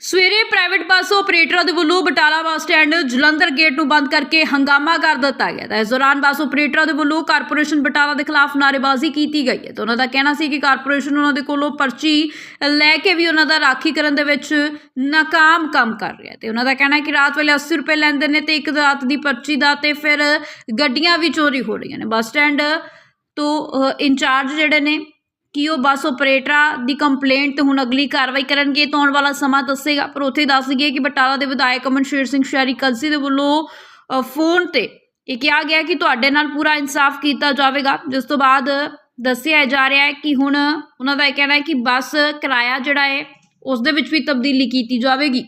ਸਵੇਰੇ private bus ਆਪਰੇਟਰਾਂ ਦੇ ਵੱਲੋਂ Batala bus stand Jalandhar gate ਨੂੰ ਬੰਦ ਕਰਕੇ ਹੰਗਾਮਾ ਕਰ ਦਿੱਤਾ ਗਿਆ ਤਾਂ ਇਸ ਦੌਰਾਨ ਬੱਸ ਆਪਰੇਟਰਾਂ ਦੇ ਵੱਲੋਂ ਕਾਰਪੋਰੇਸ਼ਨ ਬਟਾਲਾ ਦੇ ਖਿਲਾਫ ਨਾਅਰੇਬਾਜ਼ੀ ਕੀਤੀ ਗਈ ਹੈ। ਤਾਂ ਉਹਨਾਂ ਦਾ ਕਹਿਣਾ ਸੀ ਕਿ ਕਾਰਪੋਰੇਸ਼ਨ ਉਹਨਾਂ ਦੇ ਕੋਲੋਂ ਪਰਚੀ ਲੈ ਕੇ ਵੀ ਉਹਨਾਂ ਦਾ ਰਾਖੀ ਕਰਨ ਦੇ ਵਿੱਚ ਨਾਕਾਮ ਕੰਮ ਕਰ ਰਿਹਾ ਹੈ। ਤੇ ਉਹਨਾਂ ਦਾ ਕਹਿਣਾ ਹੈ ਕਿ ਰਾਤ ਵੇਲੇ 80 ਰੁਪਏ ਲੈਂਦੇ ਨੇ ਤੇ ਇੱਕ ਰਾਤ ਦੀ ਪਰਚੀ ਦਾ ਤੇ ਫਿਰ ਗੱਡੀਆਂ ਵੀ ਚੋਰੀ ਹੋ ਰਹੀਆਂ ਨੇ। ਬੱਸ ਸਟੈਂਡ ਤੋਂ ਇੰਚਾਰਜ ਜਿਹੜੇ ਨੇ ਕਿ ਉਹ ਬੱਸ ਆਪਰੇਟਰਾਂ ਦੀ ਕੰਪਲੇਂਟ ਤੇ ਹੁਣ ਅਗਲੀ ਕਾਰਵਾਈ ਕਰਨਗੇ ਤਾਂ ਆਉਣ ਵਾਲਾ ਸਮਾਂ ਦੱਸੇਗਾ। ਪਰ ਉੱਥੇ ਦੱਸ ਦਈਏ ਕਿ ਬਟਾਲਾ ਦੇ ਵਿਧਾਇਕ ਅਮਨਸ਼ੇਰ ਸਿੰਘ ਸ਼ਹਿਰੀ ਕਲਸੀ ਦੇ ਵੱਲੋਂ ਫੋਨ ਤੇ ਇਹ ਕਿਹਾ ਗਿਆ ਕਿ ਤੁਹਾਡੇ ਨਾਲ ਪੂਰਾ ਇਨਸਾਫ ਕੀਤਾ ਜਾਵੇਗਾ। ਜਿਸ ਤੋਂ ਬਾਅਦ ਦੱਸਿਆ ਜਾ ਰਿਹਾ ਹੈ ਕਿ ਹੁਣ ਉਹਨਾਂ ਦਾ ਇਹ ਕਹਿਣਾ ਹੈ ਕਿ ਬੱਸ ਕਿਰਾਇਆ ਜਿਹੜਾ ਹੈ ਉਸ ਦੇ ਵਿੱਚ ਵੀ ਤਬਦੀਲੀ ਕੀਤੀ ਜਾਵੇਗੀ।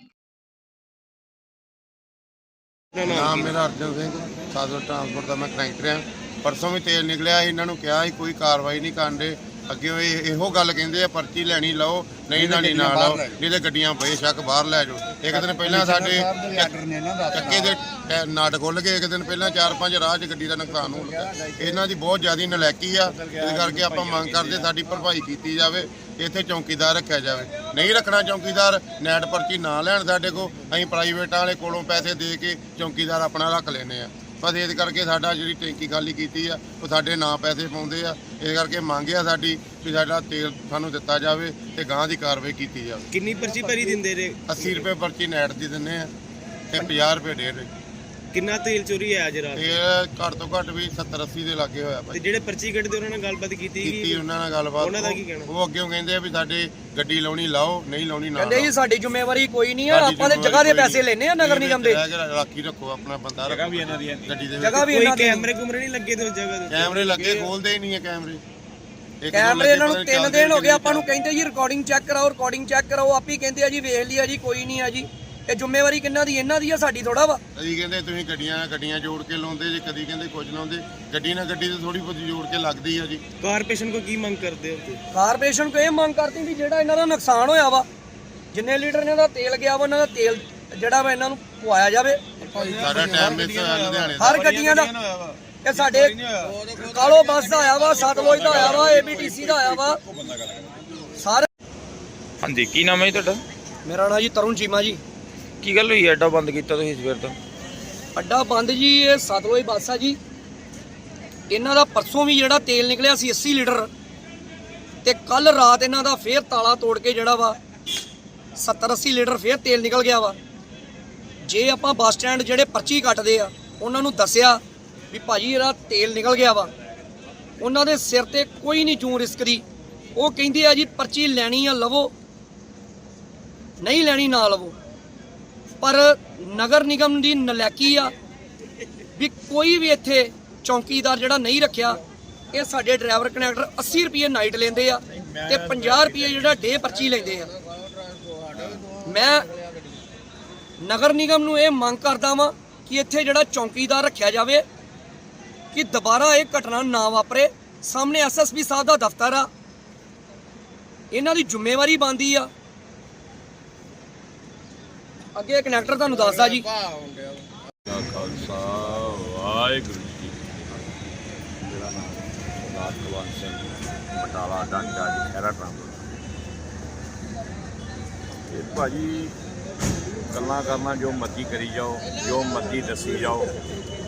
ਨਾਮ ਮੇਰਾ ਅਰਜਨ ਸਿੰਘ ਸਾਧੂ ਟਰਾਂਸਪੋਰਟ ਦਾ ਮੈਂ ਕਨੈਕਟਰ ਹਾਂ। ਪਰਸੋਂ ਵੀ ਤੇਲ ਨਿਕਲਿਆ ਇਹਨਾਂ ਨੂੰ ਕਿਹਾ ਸੀ ਕੋਈ ਕਾਰਵਾਈ ਨਹੀਂ ਕਰਦੇ ਅੱਗੇ ਇਹ- ਇਹੋ ਗੱਲ ਕਹਿੰਦੇ ਆ ਪਰਚੀ ਲੈਣੀ ਲਓ ਨਹੀਂ ਲੈਣੀ ਨਾ ਲਓ। ਨਹੀਂ ਤੇ ਗੱਡੀਆਂ ਬੇਸ਼ੱਕ ਬਾਹਰ ਲੈ ਜਾਓ। ਇੱਕ ਦਿਨ ਪਹਿਲਾਂ ਸਾਡੇ ਚੱਕੇ ਦੇ ਨਟ ਖੁੱਲ ਗਏ। ਇੱਕ ਦਿਨ ਪਹਿਲਾਂ ਚਾਰ ਪੰਜ ਰਾਹ 'ਚ ਗੱਡੀ ਦਾ ਨੁਕਸਾਨ ਹੋ ਗਿਆ। ਇਹਨਾਂ ਦੀ ਬਹੁਤ ਜ਼ਿਆਦਾ ਨਲਾਇਕੀ ਆ। ਇਸ ਕਰਕੇ ਆਪਾਂ ਮੰਗ ਕਰਦੇ ਸਾਡੀ ਭਰਪਾਈ ਕੀਤੀ ਜਾਵੇ। ਇੱਥੇ ਚੌਕੀਦਾਰ ਰੱਖਿਆ ਜਾਵੇ। ਨਹੀਂ ਰੱਖਣਾ ਚੌਕੀਦਾਰ ਨੈਟ ਪਰਚੀ ਨਾ ਲੈਣ ਸਾਡੇ ਕੋ ਅਸੀਂ ਪ੍ਰਾਈਵੇਟਾਂ ਵਾਲੇ ਕੋਲੋਂ ਪੈਸੇ ਦੇ ਕੇ ਚੌਕੀਦਾਰ ਆਪਣਾ ਰੱਖ ਲੈਨੇ ਆ। ਬਸ ਇਸ ਕਰਕੇ ਸਾਡਾ ਜਿਹੜੀ ਟੈਂਕੀ ਖਾਲੀ ਕੀਤੀ ਆ ਉਹ ਸਾਡੇ ਨਾਂ ਪੈਸੇ ਪਾਉਂਦੇ ਆ। ਇਸ ਕਰਕੇ ਮੰਗ ਆ ਸਾਡੀ ਵੀ ਸਾਡਾ ਤੇਲ ਸਾਨੂੰ ਦਿੱਤਾ ਜਾਵੇ ਤੇ ਗਾਂ ਦੀ ਕਾਰਵਾਈ ਕੀਤੀ ਜਾਵੇ। ਕਿੰਨੀ ਪਰਚੀ ਭਰੀ ਦਿੰਦੇ ਰੇ 80 ਰੁਪਏ ਪਰਚੀ ਨੈਟ ਦੀ ਦਿੰਨੇ ਆ ਤੇ 50 ਰੁਪਏ ਡੇਢ। ਕਿੰਨਾ ਤੇਲ ਚੋਰੀ ਹੈ ਅੱਜ ਰਾਤ? ਇਹ ਘੱਟ ਤੋਂ ਘੱਟ ਵੀ 70 80 ਦੇ ਲੱਗੇ ਹੋਇਆ ਤੇ ਭਾਈ ਜਿਹੜੇ ਪਰਚੀ ਕੱਢਦੇ ਉਹਨਾਂ ਨਾਲ ਗੱਲਬਾਤ ਕੀਤੀ ਕੀਤੀ ਉਹਨਾਂ ਨਾਲ ਗੱਲਬਾਤ। ਉਹਨਾਂ ਦਾ ਕੀ ਕਹਿਣਾ? ਉਹ ਅੱਗੇ ਕਹਿੰਦੇ ਆ ਵੀ ਸਾਡੇ ਗੱਡੀ ਲਾਉਣੀ ਲਾਓ ਨਹੀਂ ਲਾਉਣੀ ਨਾ ਕਹਿੰਦੇ ਲਾਓ। ਜੀ ਸਾਡੀ ਜ਼ਿੰਮੇਵਾਰੀ ਕੋਈ ਨਹੀਂ ਆ ਸਾਡੀ ਆਪਾਂ ਤੇ ਜਗ੍ਹਾ ਦੇ ਜ਼ਿੰਮੇਵਾਰੀ ਪੈਸੇ ਲੈਨੇ ਆ ਨਗਰ ਨਿਗਮ ਦੇ। ਰਹਿ ਕੇ ਰਾਖੀ ਰੱਖੋ ਆਪਣਾ ਬੰਦਾ ਜਗ੍ਹਾ ਵੀ ਇਹਨਾਂ ਦੀ ਗੱਡੀ ਦੇ ਵਿੱਚ ਜਗ੍ਹਾ ਵੀ ਕੋਈ ਇਹਨਾਂ ਦੀ। ਕੈਮਰੇ ਕੁਮਰੇ ਨਹੀਂ ਲੱਗੇ ਤੇ ਉਸ ਜਗ੍ਹਾ ਦੇ ਉੱਤੇ? ਕੈਮਰੇ ਲੱਗੇ ਖੋਲਦੇ ਹੀ ਨਹੀਂ ਹੈ ਕੈਮਰੇ। ਇੱਕ ਦੋ ਕੈਮਰੇ ਲੱਗੇ ਇਹਨਾਂ ਨੂੰ ਪਤਾ ਨੀ ਤਿੰਨ ਚੱਲਦੇ ਦਿਨ ਹੋ ਗਏ ਆਪਾਂ ਨੂੰ ਕਹਿੰਦੇ ਜੀ ਰਿਕਾਰਡਿੰਗ ਚੈੱਕ ਕਰਾਓ ਰਿਕਾਰਡਿੰਗ ਚੈੱਕ ਕਰਾਓ ਆਪ ਹੀ ਕਹਿੰਦੇ ਆ ਜੀ ਵੇਖ ਲਿਆ ਜੀ ਕੋਈ ਨਹੀਂ ਆ ਜੀ। ਇਹ ਜ਼ਿੰਮੇਵਾਰੀ ਕਿੰਨਾ ਦੀ? ਇਹਨਾਂ ਦੀ ਆ ਸਾਡੀ ਥੋੜਾ ਵਾ। ਕਦੀ ਕਹਿੰਦੇ ਤੁਸੀਂ ਗੱਡੀਆਂ ਗੱਡੀਆਂ ਜੋੜ ਕੇ ਲਾਉਂਦੇ ਜੇ ਕਦੀ ਕਹਿੰਦੇ ਕੁਝ ਲਾਉਂਦੇ। ਗੱਡੀ ਨਾਲ ਗੱਡੀ ਤੇ ਥੋੜੀ ਬਹੁਤੀ ਜੋੜ ਕੇ ਲੱਗਦੀ ਆ ਜੀ। ਕਾਰਪੋਰੇਸ਼ਨ ਕੋ ਕੀ ਮੰਗ ਕਰਦੇ ਹੋ ਤੁਸੀਂ? ਕਾਰਪੋਰੇਸ਼ਨ ਕੋ ਇਹ ਮੰਗ ਕਰਦੀ ਵੀ ਜਿਹੜਾ ਇਹਨਾਂ ਦਾ ਨੁਕਸਾਨ ਹੋਇਆ ਵਾ ਜਿੰਨੇ ਲੀਟਰ ਇਹਨਾਂ ਦਾ ਤੇਲ ਗਿਆ ਵਾ ਉਹਨਾਂ ਦਾ ਤੇਲ ਜਿਹੜਾ ਵਾ ਇਹਨਾਂ ਨੂੰ ਪਵਾਇਆ ਜਾਵੇ। ਸਾਡਾ ਟਾਈਮ ਮਿਸ ਹੋਇਆ ਲੁਧਿਆਣੇ ਦਾ। ਹਰ ਗੱਡੀਆਂ ਦਾ। ਇਹ ਸਾਡੇ ਕਾਲੋ ਬੱਸ ਦਾ ਆਇਆ ਵਾ ਸਤਲੁਜ ਦਾ ਆਇਆ ਵਾ ਏਬੀਟੀਸੀ ਦਾ ਆਇਆ ਵਾ। ਸਾਰੇ ਹਾਂਜੀ ਕੀ ਨਾਮ ਹੈ ਜੀ ਤੁਹਾਡਾ? ਮੇਰਾ ਨਾਂ ਜੀ ਤਰੁਣ ਚੀਮਾ ਜੀ। ਕੀ ਗੱਲ ਹੋਈ? ਐਡਾ ਬੰਦ ਕੀਤਾ ਤੁਸੀਂ ਸਵੇਰ ਤੋਂ? ਅੱਡਾ ਬੰਦ ਜੀ, ਇਹ ਸਤਲੁਜ ਬੱਸ ਆ ਜੀ। ਇਹਨਾਂ ਦਾ ਪਰਸੋਂ ਵੀ ਜਿਹੜਾ ਤੇਲ ਨਿਕਲਿਆ ਸੀ 80 ਲੀਟਰ, ਤੇ ਕੱਲ ਰਾਤ ਇਹਨਾਂ ਦਾ ਫੇਰ ਤਾਲਾ ਤੋੜ ਕੇ ਜਿਹੜਾ ਵਾ 70 80 ਲੀਟਰ ਫੇਰ ਤੇਲ ਨਿਕਲ ਗਿਆ ਵਾ। ਜੇ ਆਪਾਂ ਬੱਸ ਸਟੈਂਡ ਜਿਹੜੇ ਪਰਚੀ ਕੱਟਦੇ ਆ, ਉਹਨਾਂ ਨੂੰ ਦੱਸਿਆ ਵੀ ਭਾਜੀ ਇਹਦਾ ਤੇਲ ਨਿਕਲ ਗਿਆ ਵਾ। ਉਹਨਾਂ ਦੇ ਸਿਰ ਤੇ ਕੋਈ ਨਹੀਂ ਚੂੰ ਰਿਸਕ ਦੀ ਉਹ ਕਹਿੰਦੇ ਆ ਜੀ, ਪਰਚੀ ਲੈਣੀ ਆ ਲਵੋ, ਨਹੀਂ ਲੈਣੀ ਨਾ ਲਵੋ। ਪਰ ਨਗਰ ਨਿਗਮ ਦੀ ਨਲੈਕੀ ਆ ਵੀ ਕੋਈ ਵੀ ਇੱਥੇ ਚੌਕੀਦਾਰ ਜਿਹੜਾ ਨਹੀਂ ਰੱਖਿਆ, ਇਹ ਸਾਡੇ ਡਰਾਈਵਰ ਕਨੈਕਟਰ 80 ਰੁਪਏ ਨਾਈਟ ਲੈਂਦੇ ਆ ਤੇ 50 ਰੁਪਏ ਜਿਹੜਾ ਡੇ ਪਰਚੀ ਲੈਂਦੇ ਆ। ਮੈਂ ਨਗਰ ਨਿਗਮ ਨੂੰ ਇਹ ਮੰਗ ਕਰਦਾ ਵਾਂ ਕਿ ਇੱਥੇ ਜਿਹੜਾ ਚੌਕੀਦਾਰ ਰੱਖਿਆ ਜਾਵੇ, ਕਿ ਦੁਬਾਰਾ ਇਹ ਘਟਨਾ ਨਾ ਵਾਪਰੇ। ਸਾਹਮਣੇ ਐਸਐਸਪੀ ਸਾਹਿਬ ਦਾ ਦਫ਼ਤਰ ਆ। ਇਹਨਾਂ ਦੀ ਜ਼ਿੰਮੇਵਾਰੀ ਬਣਦੀ ਆ। ਅੱਗੇ ਕਨੈਕਟਰ ਤੁਹਾਨੂੰ ਦੱਸਦਾ ਜੀ। ਖਾਲਸਾ, ਵਾਹਿਗੁਰੂ ਜੀ ਮੇਰਾ ਨਾਮ ਸਰਦਾਰ ਕੁਲਵੰਤ ਸਿੰਘ ਬਟਾਲਾ, ਡਾਂਗਾ ਜੀ ਖੈਰਾ ਟਰਾਂਸਪੋਰਟ। ਇਹ ਭਾਜੀ, ਗੱਲਾਂ ਕਰਨਾ ਜੋ ਮਰਜ਼ੀ ਕਰੀ ਜਾਓ, ਜੋ ਮਰਜ਼ੀ ਦੱਸੀ ਜਾਓ।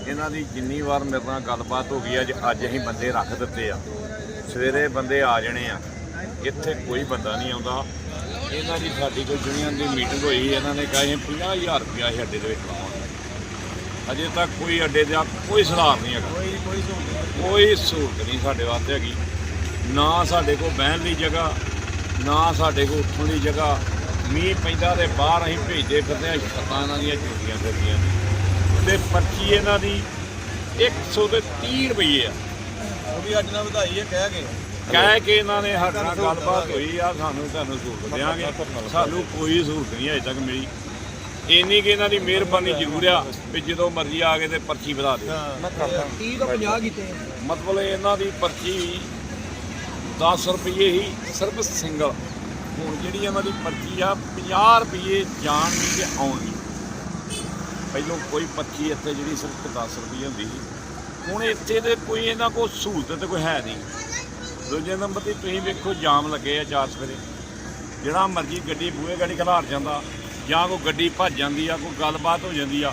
ਇਹਨਾਂ ਦੀ ਜਿੰਨੀ ਵਾਰ ਮੇਰੇ ਨਾਲ ਗੱਲਬਾਤ ਹੋ ਗਈ ਅੱਜ ਅੱਜ ਅਸੀਂ ਬੰਦੇ ਰੱਖ ਦਿੱਤੇ ਆ। ਸਵੇਰੇ ਬੰਦੇ ਆ ਜਾਣੇ ਆ। ਇੱਥੇ ਕੋਈ ਬੰਦਾ ਨਹੀਂ ਆਉਂਦਾ। ਇਹਨਾਂ ਦੀ ਸਾਡੀ ਕੋਈ ਯੂਨੀਅਨ ਦੀ ਮੀਟਿੰਗ ਹੋਈ ਇਹਨਾਂ ਨੇ ਕਿਹਾ ਅਸੀਂ 50000 ਰੁਪਇਆ ਅਸੀਂ ਅੱਡੇ ਦੇ ਵਿੱਚ ਲਾਵਾਂਗੇ ਅਜੇ ਤੱਕ ਕੋਈ ਅੱਡੇ ਦਾ ਕੋਈ ਸੁਧਾਰ ਨਹੀਂ ਹੈਗਾ। ਕੋਈ ਸਹੂਲਤ ਨਹੀਂ ਸਾਡੇ ਵਾਸਤੇ ਹੈਗੀ। ਨਾ ਸਾਡੇ ਕੋਲ ਬਹਿਣ ਦੀ ਜਗ੍ਹਾ ਨਾ ਸਾਡੇ ਕੋਲ ਉੱਠਣ ਦੀ ਜਗ੍ਹਾ। ਮੀਂਹ ਪੈਂਦਾ ਤੇ ਬਾਹਰ ਅਸੀਂ ਭੇਜਦੇ ਫਿਰਦੇ ਆ ਛੱਤਾਂ ਇਹਨਾਂ ਦੀਆਂ ਝੁੱਗੀਆਂ ਫਿਰਦੀਆਂ ਨੇ। ਤੇ ਪਰਚੀ ਇਹਨਾਂ ਦੀ 130 ਰੁਪਏ ਆ। ਉਹ ਵੀ ਅੱਜ ਨਾਲ ਵਧਾਈ ਹੈ ਕਹਿ ਕੇ ਕਹਿ ਕੇ ਇਹਨਾਂ ਨੇ ਸਾਡੇ ਨਾਲ ਗੱਲਬਾਤ ਹੋਈ ਆ, ਸਾਨੂੰ ਤੁਹਾਨੂੰ ਸਹੂਲਤ ਦੇਵਾਂਗੇ ਸਾਨੂੰ ਕੋਈ ਸਹੂਲਤ ਨਹੀਂ ਅਜੇ ਤੱਕ ਮਿਲੀ। ਇੰਨੀ ਕਿ ਇਹਨਾਂ ਦੀ ਮਿਹਰਬਾਨੀ ਜ਼ਰੂਰ ਆ ਵੀ ਜਦੋਂ ਮਰਜ਼ੀ ਆ ਕੇ ਤੇ ਪਰਚੀ ਵਧਾ ਦਿਓ। 30 ਤੋਂ 50 ਕੀਤੇ ਮਤਲਬ ਇਹਨਾਂ ਦੀ ਪਰਚੀ 10 ਰੁਪਏ ਹੀ ਸਿਰਫ ਸਿੰਗਲ ਹੁਣ ਜਿਹੜੀ ਇਹਨਾਂ ਦੀ ਪਰਚੀ ਆ 50 ਰੁਪਏ ਜਾਣ ਦੀ ਤੇ ਆਉਣ ਦੀ। ਪਹਿਲੋਂ ਕੋਈ ਪਰਚੀ ਇੱਥੇ ਜਿਹੜੀ ਸਿਰਫ 10 ਰੁਪਏ ਹੁੰਦੀ ਸੀ। ਹੁਣ ਇੱਥੇ ਤੇ ਕੋਈ ਇਹਨਾਂ ਕੋਲ ਸਹੂਲਤ ਤੇ ਕੋਈ ਹੈ ਨਹੀਂ। ਦੂਜੇ ਨੰਬਰ ਤੇ ਤੁਸੀਂ ਵੇਖੋ ਜਾਮ ਲੱਗੇ ਆ ਚਾਰ ਸਵੇਰੇ। ਜਿਹੜਾ ਮਰਜ਼ੀ ਗੱਡੀ ਬੂਹੇ ਗਾੜੀ ਖਲਾਰ ਜਾਂਦਾ ਜਾਂ ਕੋਈ ਗੱਡੀ ਭੱਜ ਜਾਂਦੀ ਆ ਕੋਈ ਗੱਲਬਾਤ ਹੋ ਜਾਂਦੀ ਆ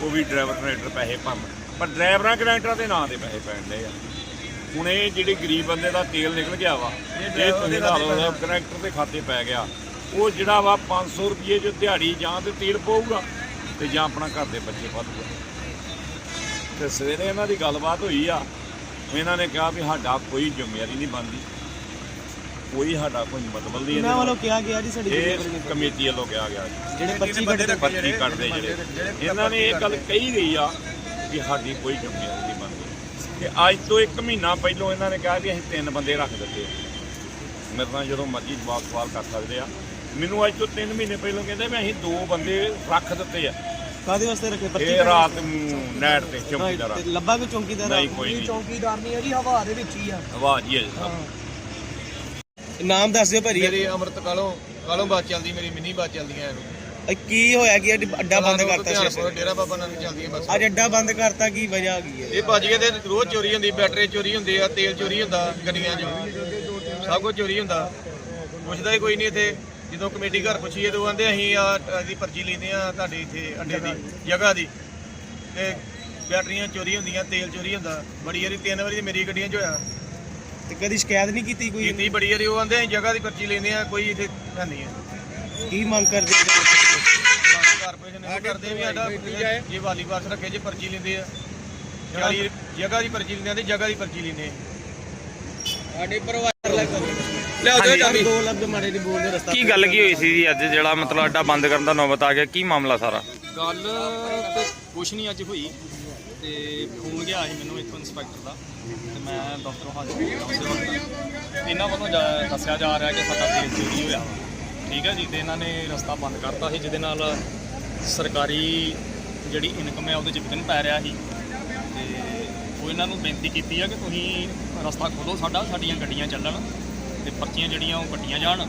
ਉਹ ਵੀ ਡਰਾਈਵਰ ਕਨੈਕਟਰ ਪੈਸੇ ਭਰਨ। ਪਰ ਡਰਾਈਵਰਾਂ ਕਨੈਕਟਰਾਂ ਦੇ ਨਾਂ ਤੇ ਪੈਸੇ ਪੈਣਦੇ ਆ। ਹੁਣ ਇਹ ਜਿਹੜੀ ਗਰੀਬ ਬੰਦੇ ਦਾ ਤੇਲ ਨਿਕਲ ਗਿਆ ਵਾ ਇਹ ਤੁਸੀਂ ਲਾ ਲਓ ਕਨੈਕਟਰ ਦੇ ਖਾਤੇ ਪੈ ਗਿਆ ਉਹ ਜਿਹੜਾ ਵਾ 500 ਰੁਪਏ ਜੋ ਦਿਹਾੜੀ ਜਾਂ ਤੇ ਤੇਲ ਪਊਗਾ ਤੇ ਜਾਂ ਆਪਣਾ ਘਰ ਦੇ ਬੱਚੇ ਪਾਲੂਗਾ ਤੇ ਸਵੇਰੇ ਇਹਨਾਂ ਦੀ ਗੱਲਬਾਤ ਹੋਈ ਆ ਇਹਨਾਂ ਨੇ ਕਿਹਾ ਵੀ ਸਾਡਾ ਕੋਈ ਜ਼ਿੰਮੇਵਾਰੀ ਨਹੀਂ ਬਣਦੀ। ਕੋਈ ਸਾਡਾ ਕੋਈ ਮਤਲਬ ਨਹੀਂ ਇਹਨਾਂ ਵੱਲੋਂ ਕਿਹਾ ਗਿਆ ਜੀ ਸਾਡੀ ਇਹ ਕਮੇਟੀ ਵੱਲੋਂ ਕਿਹਾ ਗਿਆ ਜੀ। ਜਿਹੜੇ 25 ਘੰਟੇ ਪਰਚੀ ਕੱਢਦੇ ਜਿਹੜੇ। ਇਹਨਾਂ ਨੇ ਇਹ ਗੱਲ ਕਹੀ ਗਈ ਆ ਕਿ ਸਾਡੀ ਕੋਈ ਜ਼ਿੰਮੇਵਾਰੀ ਨਹੀਂ ਬਣਦੀ। ਤੇ ਅੱਜ ਤੋਂ 1 ਮਹੀਨਾ ਪਹਿਲਾਂ ਇਹਨਾਂ ਨੇ ਕਿਹਾ ਵੀ ਅਸੀਂ ਤਿੰਨ ਬੰਦੇ ਰੱਖ ਦਿੱਤੇ ਆ। ਮੇਰੇ ਨਾਲ ਜਦੋਂ ਮਰਜ਼ੀ ਜਵਾਬ ਸਵਾਲ ਕਰ ਸਕਦੇ ਆ। ਮੈਨੂੰ ਅੱਜ ਤੋਂ 3 ਮਹੀਨੇ ਪਹਿਲਾਂ ਕਹਿੰਦੇ ਵੀ ਅਸੀਂ ਦੋ ਬੰਦੇ ਰੱਖ ਦਿੱਤੇ ਆ। ਕਾਦੇ ਵਾਸਤੇ ਰੱਖੇ? 25 ਇਹ ਰਾਤ ਨੂੰ ਨੈਟ ਤੇ ਚੌਕੀਦਾਰ ਤੇ ਲੱਭਾ ਕੋਈ ਚੌਂਕੀਦਾਰ ਨਹੀਂ ਕੋਈ ਨਹੀਂ। ਚੌਂਕੀਦਾਰ ਨਹੀਂ ਹੈ ਜੀ ਹਵਾ ਦੇ ਵਿੱਚ ਹੀ ਆ। ਆਵਾਜ਼ ਹੀ ਹੈ ਜੀ ਸਭ। ਨਾਮ ਦੱਸ ਦਿਓ ਭਾਜੀ। ਮੇਰੀ ਅਮਰਤ ਕਾਲੋਂ ਕਾਲੋਂ ਬਾਤ ਚੱਲਦੀ ਮੇਰੀ ਮਿੰਨੀ ਬਾਤ ਚੱਲਦੀਆਂ ਐ ਇਹ ਕੀ ਹੋਇਆ ਕਿ ਅੱਜ ਅੱਡਾ ਬੰਦ ਕਰਤਾ ਸੀ ਡੇਰਾ ਬਾਬਾ ਨਾਨਕ ਚੱਲਦੀਆਂ ਬਸ। ਅੱਜ ਅੱਡਾ ਬੰਦ ਕਰਤਾ ਕੀ ਵਜ੍ਹਾ ਕੀ ਹੈ? ਇਹ ਭੱਜ ਗਏ ਤੇ ਰੋਜ਼ ਚੋਰੀ ਹੁੰਦੀ ਬੈਟਰੀ ਚੋਰੀ ਹੁੰਦੀ ਆ ਤੇਲ ਚੋਰੀ ਹੁੰਦਾ ਗੱਡੀਆਂ 'ਚ। ਸਭ ਕੁਝ ਚੋਰੀ ਹੁੰਦਾ। ਪੁੱਛਦਾ ਹੀ ਕੋਈ ਨਹੀਂ ਇੱਥੇ। ਜਦੋਂ ਕਮੇਟੀ ਘਰ ਪੁੱਛੀਏ ਤਾਂ ਉਹ ਕਹਿੰਦੇ ਅਸੀਂ ਆ ਅਸੀਂ ਪਰਚੀ ਲੈਂਦੇ ਆ ਤੁਹਾਡੇ ਇੱਥੇ ਅੱਡੇ ਦੀ ਜਗ੍ਹਾ ਦੀ। ਤੇ ਬੈਟਰੀਆਂ ਚੋਰੀ ਹੁੰਦੀਆਂ ਤੇਲ ਚੋਰੀ ਹੁੰਦਾ। ਬੜੀ ਵਾਰੀ ਤਿੰਨ ਵਾਰੀ ਮੇਰੀ ਗੱਡੀਆਂ 'ਚ ਹੋਇਆ। ਤੇ ਕਦੀ ਸ਼ਿਕਾਇਤ ਨਹੀਂ ਕੀਤੀ ਕੋਈ? ਕੀਤੀ ਬੜੀ ਵਾਰੀ ਉਹ ਕਹਿੰਦੇ ਅਸੀਂ ਜਗ੍ਹਾ ਦੀ ਪਰਚੀ ਲੈਂਦੇ ਆ ਕੋਈ ਇੱਥੇ ਹੈ ਨਹੀਂ ਹੈ। ਕੀ ਮੰਗ ਕਰਦੇ? ਕਾਰਪੋਰੇਸ਼ਨ ਕਰਦੇ ਆ ਵੀ ਸਾਡਾ ਜੇ ਵਾਲੀ ਬਾਸ ਰੱਖੇ ਜੇ ਪਰਚੀ ਲੈਂਦੇ ਆ। 40 ਜਗ੍ਹਾ ਦੀ ਪਰਚੀ ਲੈਂਦੇ ਆ ਤੇ ਜਗ੍ਹਾ ਦੀ ਪਰਚੀ ਲੈਂਦੇ ਆ। ਲਿਆਓ ਦਿਓ ਚਾਬੀ ਦੋ ਲਫ਼ਜ਼ ਮਾੜੇ ਨਹੀਂ ਬੋਲਦੇ ਰਸਤਾ ਕੀ ਗੱਲ ਕੀ ਹੋਈ ਸੀ ਜੀ ਅੱਜ ਜਿਹੜਾ ਮਤਲਬ ਅੱਡਾ ਬੰਦ ਕਰਨ ਦਾ ਨੌਬਤ ਆ ਗਿਆ? ਕੀ ਮਾਮਲਾ ਸਾਰਾ? ਗੱਲ ਤੇ ਕੁਛ ਨਹੀਂ ਅੱਜ ਹੋਈ ਤੇ ਫੋਨ ਗਿਆ ਸੀ ਮੈਨੂੰ ਇੱਥੋਂ ਇੰਸਪੈਕਟਰ ਦਾ ਤੇ ਮੈਂ ਦਫ਼ਤਰੋਂ ਹਾਜ਼ਰ ਹੋ ਗਿਆ ਉਸੇ ਵਕਤ। ਇਹਨਾਂ ਵੱਲੋਂ ਜਾ- ਦੱਸਿਆ ਜਾ ਰਿਹਾ ਕਿ ਸਾਡਾ ਤੇਲ ਚੋਰੀ ਹੋਇਆ ਠੀਕ ਹੈ ਜੀ ਤੇ ਇਹਨਾਂ ਨੇ ਰਸਤਾ ਬੰਦ ਕਰਤਾ ਸੀ ਜਿਹਦੇ ਨਾਲ ਸਰਕਾਰੀ ਜਿਹੜੀ ਇਨਕਮ ਹੈ ਉਹਦੇ 'ਚ ਵਿਘਨ ਪੈ ਰਿਹਾ ਸੀ। ਤੇ ਉਹ ਇਹਨਾਂ ਨੂੰ ਬੇਨਤੀ ਕੀਤੀ ਆ ਕਿ ਤੁਸੀਂ ਰਸਤਾ ਖੋਲੋ ਸਾਡਾ ਸਾਡੀਆਂ ਗੱਡੀਆਂ ਚੱਲਣ। ਤੇ ਪਰਚੀਆਂ ਜਿਹੜੀਆਂ ਉਹ ਕੱਟੀਆਂ ਜਾਣ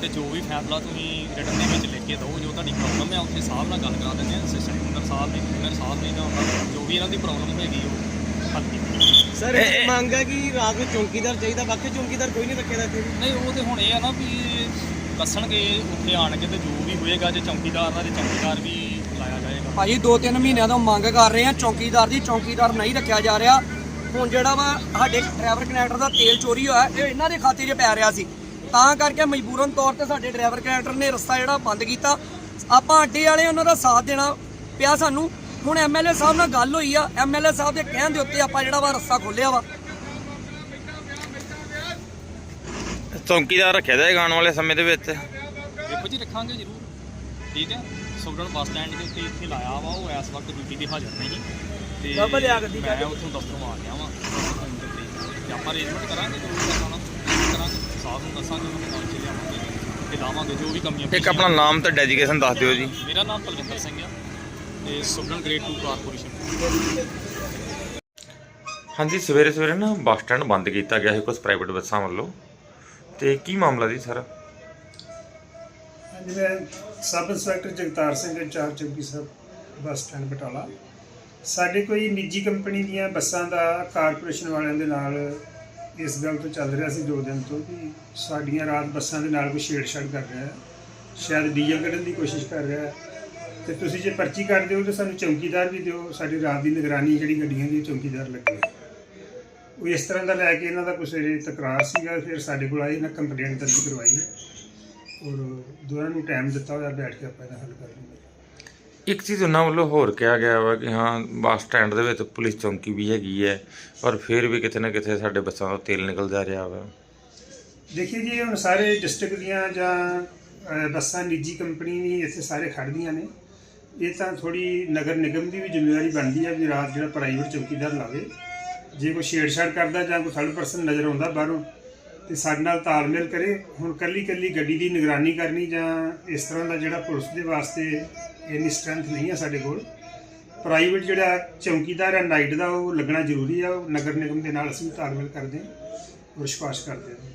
ਤੇ ਜੋ ਵੀ ਫੈਸਲਾ ਤੁਸੀਂ ਰਿਟਨ ਦੇ ਵਿੱਚ ਲਿਖ ਕੇ ਦਿਓ ਜੋ ਤੁਹਾਡੀ ਪ੍ਰੋਬਲਮ ਹੈ ਉੱਥੇ ਸਾਹਿਬ ਨਾਲ ਗੱਲ ਕਰਾ ਦਿੰਦੇ ਆ ਸਿਸਟਰ ਸਾਹਿਬ ਦੀ ਕਮਿਸ਼ਨਰ ਸਾਹਿਬ ਨੇ ਜਾਂ ਉਹਨਾਂ- ਜੋ ਵੀ ਇਹਨਾਂ ਦੀ ਪ੍ਰੋਬਲਮ ਹੈਗੀ ਉਹ ਹੱਲ ਕੀਤੀ। ਸਰ ਇਹ ਮੰਗ ਹੈ ਕਿ ਰਾਤ ਨੂੰ ਚੌਂਕੀਦਾਰ ਚਾਹੀਦਾ ਬਾਕੀ ਚੌਂਕੀਦਾਰ ਕੋਈ ਨਹੀਂ ਰੱਖੇਦਾ ਇੱਥੇ। ਨਹੀਂ ਉਹ ਤੇ ਹੁਣ ਇਹ ਆ ਨਾ ਵੀ ਦੱਸਣਗੇ ਉੱਥੇ ਆਣਗੇ ਤੇ ਜੋ ਵੀ ਹੋਏਗਾ ਜੇ ਚੌਕੀਦਾਰ ਦਾ ਤੇ ਚੌਕੀਦਾਰ ਵੀ ਲਾਇਆ ਜਾਏਗਾ। ਭਾਜੀ 2-3 ਮਹੀਨਿਆਂ ਤੋਂ ਮੰਗ ਕਰ ਰਹੇ ਆ ਚੌਕੀਦਾਰ ਦੀ ਚੌਕੀਦਾਰ ਨਹੀਂ ਰੱਖਿਆ ਜਾ ਰਿਹਾ। ਹੁਣ ਜਿਹੜਾ ਵਾ ਸਾਡੇ ਡਰਾਈਵਰ ਕਨੈਕਟਰ ਦਾ ਤੇਲ ਚੋਰੀ ਹੋਇਆ ਇਹ ਇਹਨਾਂ ਦੇ ਖਾਤੇ 'ਚ ਪੈ ਰਿਹਾ ਸੀ। ਤਾਂ ਕਰਕੇ ਮਜਬੂਰਨ ਤੌਰ ਤੇ ਸਾਡੇ ਡਰਾਈਵਰ ਕਨੈਕਟਰ ਨੇ ਰਸਤਾ ਜਿਹੜਾ ਬੰਦ ਕੀਤਾ। ਆਪਾਂ ਅੱਡੇ ਵਾਲੇ ਉਹਨਾਂ ਦਾ ਸਾਥ ਦੇਣਾ ਪਿਆ ਸਾਨੂੰ। ਹੁਣ ਐਮਐਲਏ ਸਾਹਿਬ ਨਾਲ ਗੱਲ ਹੋਈ ਆ। ਐਮਐਲਏ ਸਾਹਿਬ ਦੇ ਕਹਿਣ ਦੇ ਉੱਤੇ ਆਪਾਂ ਜਿਹੜਾ ਵਾ ਰਸਤਾ ਖੋਲਿਆ ਵਾ। ਚੌਂਕੀਦਾਰ ਰੱਖਿਆ ਜਾਏਗਾ ਆਉਣ ਵਾਲੇ ਸਮੇਂ ਦੇ ਵਿੱਚ। ਦੇਖੋ ਜੀ ਰੱਖਾਂਗੇ ਜ਼ਰੂਰ। ਠੀਕ ਹੈ? ਸੁਗੜਨ ਬੱਸ ਸਟੈਂਡ ਦੇ ਉੱਤੇ ਇੱਥੇ ਲਾਇਆ ਵਾ ਉਹ ਇਸ ਵਕਤ ਡਿਊਟੀ ਤੇ ਹਾਜ਼ਰ ਨਹੀਂ। ਤੇ ਮੈਂ ਉੱਥੋਂ ਦਫ਼ਤਰੋਂ ਆ ਗਿਆ ਵਾਂ। ਤੇ ਆਪਾਂ ਅਰੇਂਜਮੈਂਟ ਕਰਾਂਗੇ ਜੋ ਵੀ ਕਰਨਾ ਹੋਣਾ, ਕਰਾਂਗੇ। ਸਾਹਿਬ ਨੂੰ ਦੱਸਾਂਗੇ ਉਹਨਾਂ ਦੇ ਨਾਲ ਚ ਲਿਆਵਾਂਗੇ ਤੇ ਲਾਵਾਂਗੇ ਜੋ ਵੀ ਕਮੀਆਂ ਇੱਕ ਆਪਣਾ ਨਾਮ ਤੇ ਡੈਡੀਕੇਸ਼ਨ ਦੱਸ ਦਿਓ ਜੀ। ਮੇਰਾ ਨਾਮ ਪਲਵਿੰਦਰ ਸਿੰਘ ਆ ਤੇ ਸੁਗੜਨ ਗ੍ਰੇਡ 2 ਕਾਰਪੋਰੇਸ਼ਨ ਹਾਂਜੀ ਸਵੇਰੇ ਸਵੇਰੇ ਨਾ ਬੱਸ ਸਟੈਂਡ ਬੰਦ ਕੀਤਾ ਗਿਆ ਸੀ ਕੁਝ ਪ੍ਰਾਈਵੇਟ ਬੱਸਾਂ ਵੱਲੋਂ। ਤੇ ਕੀ ਮਾਮਲਾ ਜੀ ਸਰ? ਹਾਂਜੀ ਮੈਂ sub inspector Jagtar Singh incharge ਚੌਕੀ ਸਾਹਿਬ ਬੱਸ ਸਟੈਂਡ ਬਟਾਲਾ। ਸਾਡੇ ਕੋਈ ਨਿੱਜੀ ਕੰਪਨੀ ਦੀਆਂ ਬੱਸਾਂ ਦਾ ਕਾਰਪੋਰੇਸ਼ਨ ਵਾਲਿਆਂ ਦੇ ਨਾਲ ਇਸ ਗੱਲ ਤੋਂ ਚੱਲ ਰਿਹਾ ਸੀ ਦੋ ਦਿਨ ਤੋਂ ਕਿ ਸਾਡੀਆਂ ਰਾਤ ਬੱਸਾਂ ਦੇ ਨਾਲ ਕੋਈ ਛੇੜਛਾੜ ਕਰ ਰਿਹਾ ਹੈ। ਸ਼ਾਇਦ ਡੀਜ਼ਲ ਕੱਢਣ ਦੀ ਕੋਸ਼ਿਸ਼ ਕਰ ਰਿਹਾ ਹੈ। ਤੇ ਤੁਸੀਂ ਜੇ ਪਰਚੀ ਕੱਢ ਦਿਓ ਤਾਂ ਸਾਨੂੰ ਚੌਕੀਦਾਰ ਵੀ ਦਿਓ। ਸਾਡੀ ਰਾਤ ਦੀ ਨਿਗਰਾਨੀ ਜਿਹੜੀ ਗੱਡੀਆਂ ਦੀ ਚੌਕੀਦਾਰ ਲੱਗੇ। ਉਹ ਇਸ ਤਰ੍ਹਾਂ ਦਾ ਲੈ ਕੇ ਇਹਨਾਂ ਦਾ ਕੁਛ ਇਹ ਤਕਰਾਰ ਸੀਗਾ, ਫਿਰ ਸਾਡੇ ਕੋਲ ਆਏ, ਇਹਨਾਂ ਕੰਪਲੇਂਟ ਦਰਜ ਕਰਵਾਈ। ਔਰ ਦੋਨਾਂ ਨੂੰ ਟਾਈਮ ਦਿੱਤਾ ਹੋਇਆ, ਬੈਠ ਕੇ ਆਪਾਂ ਇਹਦਾ ਹੱਲ ਕਰ ਲਵਾਂਗੇ। ਇੱਕ ਚੀਜ਼ ਉਹਨਾਂ ਵੱਲੋਂ ਹੋਰ ਕਿਹਾ ਗਿਆ ਵਾ ਕਿ ਹਾਂ, ਬੱਸ ਸਟੈਂਡ ਦੇ ਵਿੱਚ ਪੁਲਿਸ ਚੌਂਕੀ ਵੀ ਹੈਗੀ ਹੈ, ਪਰ ਫਿਰ ਵੀ ਕਿਤੇ ਨਾ ਕਿਤੇ ਸਾਡੇ ਬੱਸਾਂ ਤੋਂ ਤੇਲ ਨਿਕਲਦਾ ਰਿਹਾ ਵਾ। ਦੇਖੀਏ ਜੀ, ਹੁਣ ਸਾਰੇ ਡਿਸਟ੍ਰਿਕਟ ਦੀਆਂ ਜਾਂ ਬੱਸਾਂ ਨਿੱਜੀ ਕੰਪਨੀ ਵੀ ਇੱਥੇ ਸਾਰੇ ਖੜਦੀਆਂ ਨੇ। ਇਹ ਤਾਂ ਥੋੜੀ ਨਗਰ ਨਿਗਮ ਦੀ ਵੀ ਜ਼ਿੰਮੇਵਾਰੀ ਬਣਦੀ ਹੈ ਵੀ ਰਾਤ ਜਿਹੜਾ ਪ੍ਰਾਈਵੇਟ ਚੌਕੀਦਾਰ ਲਾਵੇ। ਜੇ ਕੋਈ ਛੇੜਛਾੜ ਕਰਦਾ ਜਾਂ ਕੋਈ ਥਰਡ ਪਰਸਨ ਨਜ਼ਰ ਆਉਂਦਾ ਬਾਹਰੋਂ, ਤੇ ਸਾਡੇ ਨਾਲ ਤਾਲਮੇਲ ਕਰੇ। ਹੁਣ ਕੱਲੀ ਕੱਲੀ ਗੱਡੀ ਦੀ ਨਿਗਰਾਨੀ ਕਰਨੀ ਜਾਂ ਇਸ ਤਰ੍ਹਾਂ ਦਾ ਜਿਹੜਾ ਪੁਲਿਸ ਦੇ ਵਾਸਤੇ ਇੰਨੀ ਸਟਰੈਂਥ ਨਹੀਂ ਹੈ ਸਾਡੇ ਕੋਲ। ਪ੍ਰਾਈਵੇਟ ਜਿਹੜਾ ਚੌਕੀਦਾਰ ਹੈ ਨਾਈਟ ਦਾ ਉਹ ਲੱਗਣਾ ਜ਼ਰੂਰੀ ਆ। ਉਹ ਨਗਰ ਨਿਗਮ ਦੇ ਨਾਲ ਅਸੀਂ ਤਾਲਮੇਲ ਕਰਦੇ ਹਾਂ ਔਰ ਵਿਸ਼ਵਾਸ ਕਰਦੇ ਹਾਂ।